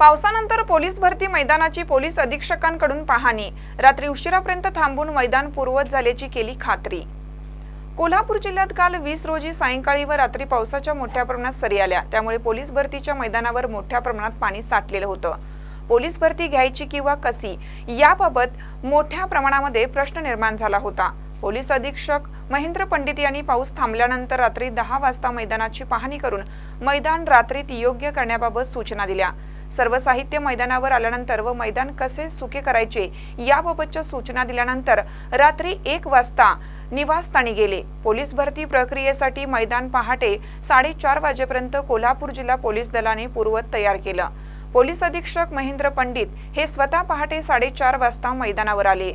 पावसानंतर पोलीस भरती मैदानाची पोलीस अधीक्षकांकडून पाहणी. रात्री उशिरापर्यंत थांबून मैदान पूर्वत झाल्याची केली खात्री. कोल्हापूर जिल्ह्यात काल वीस रोजी सायंकाळी व रात्री पावसाच्या मोठ्या प्रमाणात सरी आल्या. त्यामुळे पोलीस भरतीच्या मैदानावर मोठ्या प्रमाणात पाणी साठलेलं होतं. पोलीस भरती घ्यायची किंवा कशी याबाबत मोठ्या प्रमाणामध्ये प्रश्न निर्माण झाला होता. पोलीस अधीक्षक महेंद्र पंडित यांनी पाऊस थांबल्यानंतर रात्री दहा वाजता मैदानाची पाहणी करून मैदान रात्रीत योग्य करण्याबाबत सूचना दिल्या. सर्व साहित्य मैदानावर आल्यानंतर व मैदान कसे सुके करायचे याबाबतच्या सूचना दिल्यानंतर रात्री एक वाजता निवासस्थानी गेले. पोलीस भरती प्रक्रियेसाठी मैदान पहाटे साडेचार वाजेपर्यंत कोल्हापूर जिल्हा पोलीस दलाने पूर्वत तयार केलं. पोलीस अधीक्षक महेंद्र पंडित हे स्वतः पहाटे साडेचार वाजता मैदानावर आले.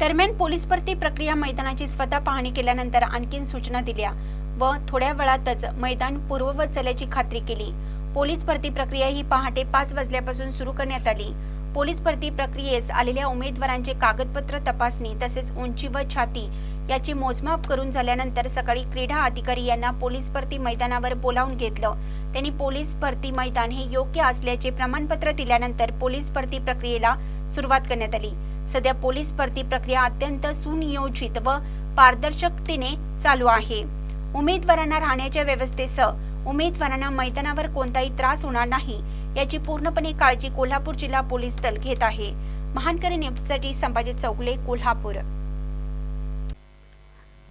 दरम्यान पोलीस भरती प्रक्रिया मैदानाची स्वतः पाहणी केल्यानंतर आणखीन सूचना दिल्या व थोड्या वेळातच मैदान पूर्ववत झाल्याची खात्री केली. पोलीस भरती प्रक्रिया ही पहाटे पाच वाजल्यापासून सुरू करण्यात आली. पोलीस भरती प्रक्रियेस आलेल्या उमेदवारांचे कागदपत्र तपासणी तसेच उंची व छाती याची मोजमाप करून झाल्यानंतर सकाळी क्रीडा अधिकारी यांना पोलीस भरती मैदानावर बोलावून घेतलं. त्यांनी पोलीस भरती मैदान हे योग्य असल्याचे प्रमाणपत्र दिल्यानंतर पोलीस भरती प्रक्रियेला सुरुवात करण्यात आली. सध्या पोलीस भरती प्रक्रिया अत्यंत सुनियोजित व पारदर्शकतेने चालू आहे. उमेदवारांना राहण्याच्या व्यवस्थेसह उमेदवारांना मैदानावर कोणताही त्रास होणार नाही याची पूर्णपणे काळजी कोल्हापूर जिल्हा पोलीस दल घेत आहे. महानकरी न्यूजसाठी संभाजी चौगले कोल्हापूर.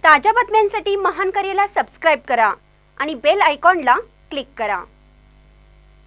ताज्या बातम्यांसाठी महानकरीला सबस्क्राईब करा आणि बेल आयकॉनला क्लिक करा.